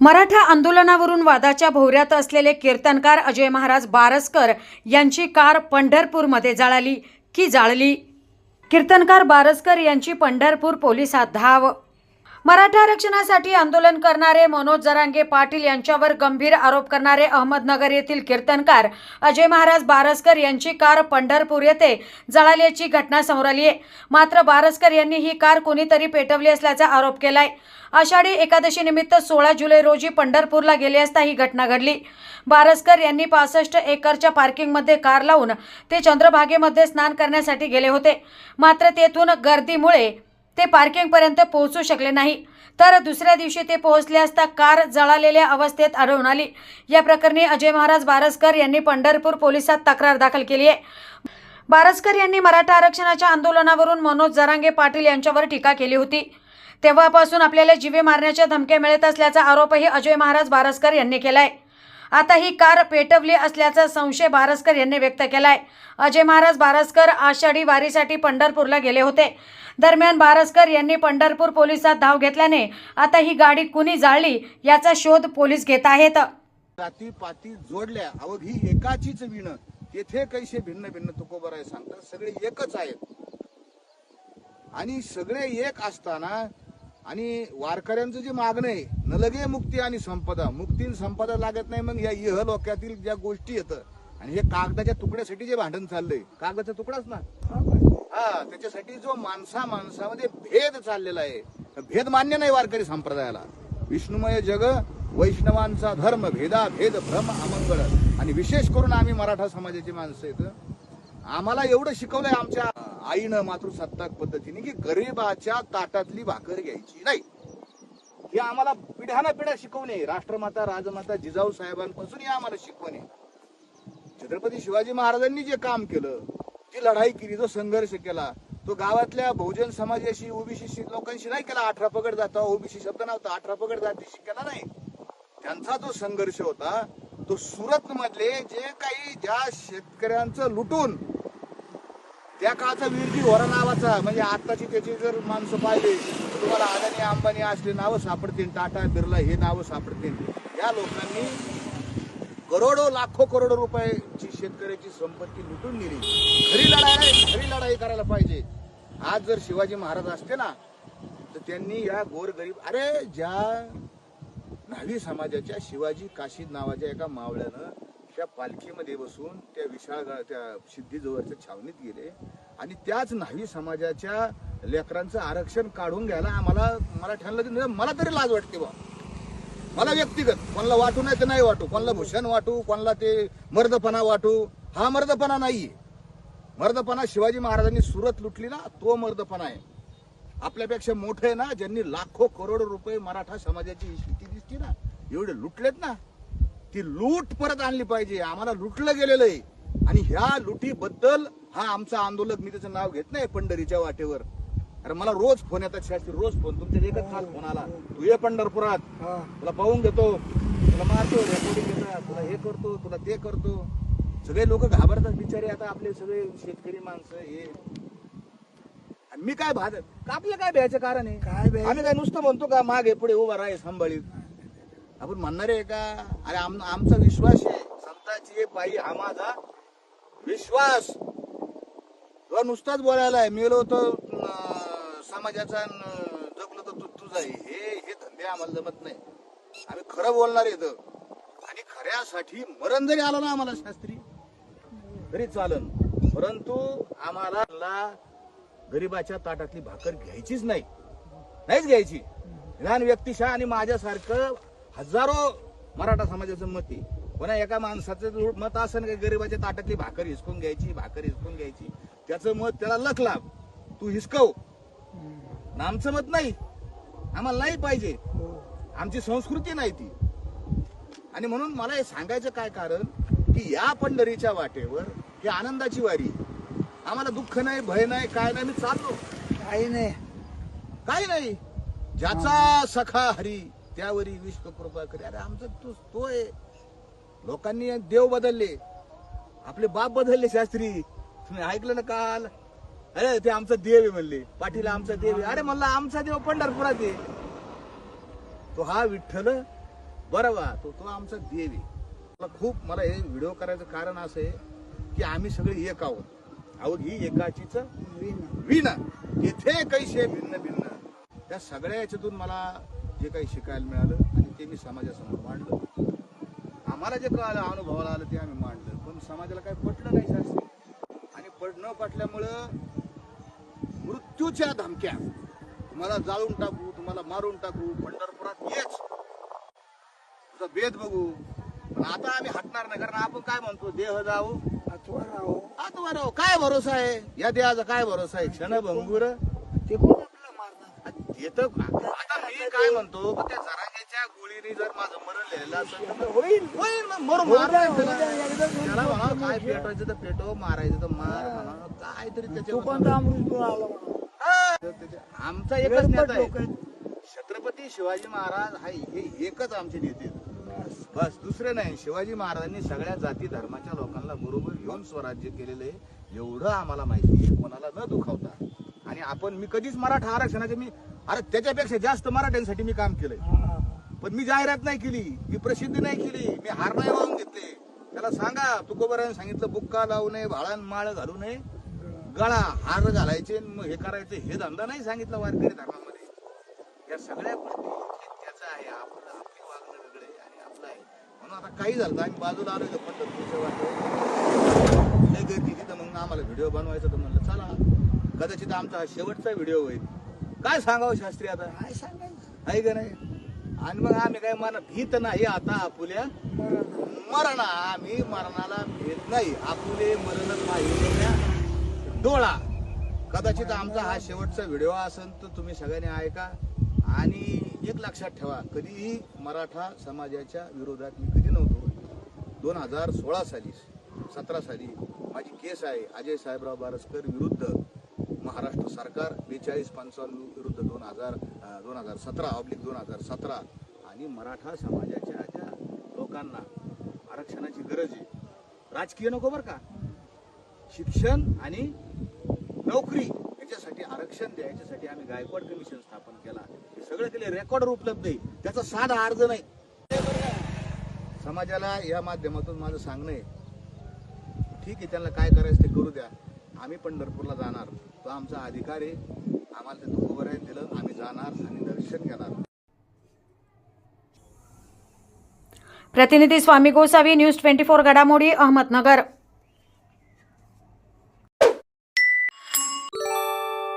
मराठा आंदोलनावरून वादाच्या भोवऱ्यात असलेले कीर्तनकार अजय महाराज बारसकर यांची कार पंढरपूरमध्ये जाळाली. की जाळली? कीर्तनकार बारसकर यांची पंढरपूर पोलिसात धाव मराठा आरक्षणासाठी आंदोलन करणारे मनोज जरांगे पाटील यांच्यावर गंभीर आरोप करणारे अहमदनगर येथील कीर्तनकार अजय महाराज बारसकर यांची कार पंढरपूर येथे जळाल्याची घटना समोर आली आहे. मात्र बारसकर यांनी ही कार कोणीतरी पेटवली असल्याचा आरोप केलाय. आषाढी एकादशी निमित्त सोळा जुलै रोजी पंढरपूरला गेले असता ही घटना घडली. बारसकर यांनी पासष्ट एकरच्या पार्किंगमध्ये कार लावून ते चंद्रभागेमध्ये स्नान करण्यासाठी गेले होते. मात्र तेथून गर्दीमुळे ते पार्किंगपर्यंत पोहोचू शकले नाही. तर दुसऱ्या दिवशी ते पोहोचले असता कार जळालेल्या अवस्थेत आढळून आली. या प्रकरणी अजय महाराज बारसकर यांनी पंढरपूर पोलिसात तक्रार दाखल केली आहे. बारसकर यांनी मराठा आरक्षणाच्या आंदोलनावरून मनोज जरांगे पाटील यांच्यावर टीका केली होती. तेव्हापासून आपल्याला जीवे मारण्याच्या धमक्या मिळत असल्याचा आरोपही अजय महाराज बारसकर यांनी केला आहे आता ही कार पेटवली असल्याचा संशय बारसकर यांनी व्यक्त केलाय. अजय महाराज बारसकर आषाढी वारीसाठी पंढरपूरला गेले होते. दरम्यान बारसकर यांनी पंढरपूर पोलिसात धाव घेतल्याने आता ही गाडी कुणी जाळली याचा शोध पोलीस घेत आहेत. जाती पाती जोडल्या अवघ ही एकाचीच विण. तेथे कैसे भिन्न भिन्न तुकोबर आहे सांगतात. सगळे एकच आहेत. आणि सगळे एक असताना आणि वारकऱ्यांचं जे मागणं आहे न लगे मुक्ती आणि संपदा. मुक्तीन संपदा लागत नाही मग या इह लोक्यातील ज्या गोष्टी येतं आणि हे कागदाच्या तुकड्यासाठी जे भांडण चाललंय कागदाचा तुकडाच ना? हा त्याच्यासाठी जो माणसा माणसामध्ये भेद चाललेला आहे. भेद मान्य नाही वारकरी संप्रदायाला. विष्णुमय जग वैष्णवांचा धर्म भेदा भेद भ्रम अमंगळ. आणि विशेष करून आम्ही मराठा समाजाची माणसं आहेत. आम्हाला एवढं शिकवलंय आमच्या आईनं मातृसत्ताक पद्धतीने की गरीबाच्या ताटातली भाकर घ्यायची नाही. हे आम्हाला पिढ्याना पिढ्या शिकवणे. राष्ट्रमाता राजमाता जिजाऊ साहेबांपासून हे आम्हाला शिकवणे. छत्रपती शिवाजी महाराजांनी जे काम केलं जी लढाई केली जो संघर्ष केला तो गावातल्या बहुजन समाजाशी ओबीसी लोकांशी नाही केला. अठरा पगड जाता ओबीसी शब्द नव्हता. अठरा पगड जातीशी केला नाही. त्यांचा जो संघर्ष होता तो सुरत मधले जे काही ज्या शेतकऱ्यांचं लुटून त्या काळचा विरजी होरा नावाचा म्हणजे आत्ताची त्याची जर माणसं पाहिली तर तुम्हाला अदानी अंबानी असले नावं सापडतील टाटा बिर्ला हे नावं सापडतील. या लोकांनी करोडो लाखो करोडो रुपयाची शेतकऱ्याची संपत्ती लुटून नेली. खरी लढाई खरी लढाई करायला पाहिजे. आज जर शिवाजी महाराज असते ना तर त्यांनी या गोरगरीब अरे ज्या न्हावी समाजाच्या शिवाजी काशीद नावाच्या एका मावळ्यानं त्या पालखीमध्ये बसून त्या विशाळ त्या सिद्धीजवळच्या छावणीत गेले. आणि त्याच न्हावी समाजाच्या लेकरांचं आरक्षण काढून घ्यायला आम्हाला मला ठरलं मला तरी लाज वाटते बा. मला व्यक्तिगत कोणाला वाटू नाही तर नाही वाटू कोणाला भूषण वाटू कोणाला ते मर्दपणा वाटू हा मर्दपणा नाहीये. मर्दपणा शिवाजी महाराजांनी सुरत लुटली ना तो मर्दपणा आहे. आपल्यापेक्षा मोठं आहे ना ज्यांनी लाखो करोड रुपये मराठा समाजाची स्थिती दिसती ना एवढे लुटलेत ना. ती लूट परत आणली पाहिजे. आम्हाला लुटलं गेलेलं आहे. आणि ह्या लुटीबद्दल हा आमचा आंदोलक मी त्याचं नाव घेत नाही पंढरीच्या वाटेवर. अरे मला रोज फोन येतात शास्त्री रोज फोन. तुमच्या एकच काल फोन आला. तू ये पंढरपुरात. तुला पाहून घेतो. तुला मारतो रेकॉर्डिंग घेतात तुला हे करतो तुला ते करतो. सगळे लोक घाबरतात बिचारे. आता आपले सगळे शेतकरी माणसं हे. मी काय भात आपलं काय भ्यायचं कारण आहे? काय? आम्ही काय नुसतं म्हणतो का मागे पुढे उभा राहा सांभाळीत. आपण म्हणणार आहे का? अरे आम, आमचा विश्वास आहे. संताची पायी हा माझा विश्वास. तुला नुसताच बोलायला आहे. मेलो तर समाजाचा जगलो तर तू तुझा हे हे धंदे आम्हाला जमत नाही. आम्ही खरं बोलणार येत आणि खऱ्यासाठी मरण जरी आलं ना आम्हाला शास्त्री तरी चालन. परंतु आम्हाला गरीबाच्या ताटातली भाकर घ्यायचीच नाही. नाहीच घ्यायची. लहान व्यक्तिशा आणि माझ्यासारखं हजारो मराठा समाजाचं मत आहे. पण एका माणसाचं मत असेल की गरीबाच्या ताटातली भाकर हिसकून घ्यायची भाकर हिसकून घ्यायची? त्याचं मत त्याला लख लाभ. तू हिसकव. आमचं मत नाही. आम्हाला नाही पाहिजे. आमची संस्कृती नाही ती. आणि म्हणून मला हे सांगायचं काय कारण? की या पंढरीच्या वाटेवर ही आनंदाची वारी आम्हाला दुःख नाही भय नाही काय नाही मी चाललो. काही नाही. काही नाही. ज्याचा सखा हरी त्यावरी विश्व कृपा करी. अरे आमचा तो तो आहे. लोकांनी देव बदलले. आपले बाप बदलले शास्त्री. तुम्ही ऐकलं ना काल? अरे ते आमचा देव आहे म्हणले. पाठीला आमचा देव आहे. अरे म्हणला आमचा देव पंढरपुरात आहे. तो हा विठ्ठल बरं वा तो तो आमचा देव आहे. मला खूप मला हे व्हिडिओ करायचं कारण असं आहे की आम्ही सगळे एक आहोत. आहोत ही एकाचीच विण. येथे कैसे भिन्न भिन्न त्या सगळ्या याच्यातून मला जे काही शिकायला मिळालं आणि ते मी समाजासमोर मांडलं. आम्हाला जे कळालं अनुभवाला आलं ते आम्ही मांडलं. पण समाजाला काही पटलं नाही शास्त्री आणि पट न पटल्यामुळं मृत्यूच्या धमक्या. तुम्हाला जाळून टाकू तुम्हाला मारून टाकू पंढरपुरात येच. तुझा भेद बघू. पण आता आम्ही हटणार नाही कारण आपण काय म्हणतो देह जाऊ आत्मा राहू. काय भरोसा आहे? या देहाचा काय भरोसा आहे? क्षणभंगुर आता मी काय म्हणतो का त्या जरांग्याच्या गोळीने जर माझं मरण असेल तर होईल. होईल ना, मार त्याला. म्हणा काय पेटवायचं तर पेटव मारायचं तर मार म्हणा काहीतरी कोणता अमृत म्हणा आमचा एकच नेता आहे. छत्रपती शिवाजी महाराज हा हे एकच आमचे नेते. बस दुसरे नाही. शिवाजी महाराजांनी सगळ्या जाती धर्माच्या लोकांना बरोबर घेऊन स्वराज्य केलेलं आहे. एवढं आम्हाला माहिती आहे. कोणाला न दुखावता. आणि आपण मी कधीच मराठा आरक्षणाचे मी अरे त्याच्यापेक्षा जास्त मराठ्यांसाठी मी काम केलंय. पण मी जाहिरात नाही केली मी प्रसिद्धी नाही केली मी हार नाही वाहून घेतले. त्याला सांगा तुकोबराने सांगितलं बुक्का लावू नये भाळान माळ घालू नये. गळा हार घालायचे मग हे करायचे हे धंदा नाही सांगितलं वारकरी धर्मामध्ये. या सगळ्या गोष्टी त्याचं आहे आपलं आपली वागणं वेगळं आहे आणि आपलं आहे. म्हणून आता काही झालं आम्ही बाजूला आलो होतो पंढरपूरच्या वाटत गर्दी तिथं मग आम्हाला व्हिडिओ बनवायचा तर म्हणलं चला. कदाचित आमचा हा शेवटचा व्हिडिओ होईल. काय सांगावं शास्त्री आता? काय सांगायचं? आहे का नाही? आणि मग आम्ही काय मरण भीत नाही आता आपुल्या मरण आम्ही मरणाला भेट नाही. आपुले मरण पाहिलेल्या डोळा. कदाचित आमचा हा शेवटचा व्हिडिओ असेल तर तुम्ही सगळ्यांनी ऐका. आणि एक लक्षात ठेवा कधीही मराठा समाजाच्या विरोधात मी कधी नव्हतो. दोन हजार सोळा साली सतरा साली माझी केस आहे अजय साहेबराव बारसकर विरुद्ध. महाराष्ट्र सरकार बेचाळीस पंचावन्न विरुद्ध दोन हजार दोन हजार सतरा ऑब्लिक दोन हजार सतरा. आणि मराठा समाजाच्या ज्या लोकांना आरक्षणाची गरज आहे राजकीय नको बरं का. शिक्षण आणि नोकरी याच्यासाठी आरक्षण द्या याच्यासाठी आम्ही गायकवाड कमिशन स्थापन केला. हे सगळं केले रेकॉर्डर उपलब्ध आहे. त्याचा साधा अर्ज नाही. समाजाला या माध्यमातून माझं सांगणं आहे. ठीक आहे त्यांना काय करायचं ते करू द्या. आम्ही पंढरपूरला जाणार. तो आमचा अधिकार आहे. आम्हाला तिथं उभं आहे दिलं. आम्ही जाणार आणि दर्शन घेणार. प्रतिनिधी Swami Gosavi news twenty four घडामोडी अहमदनगर.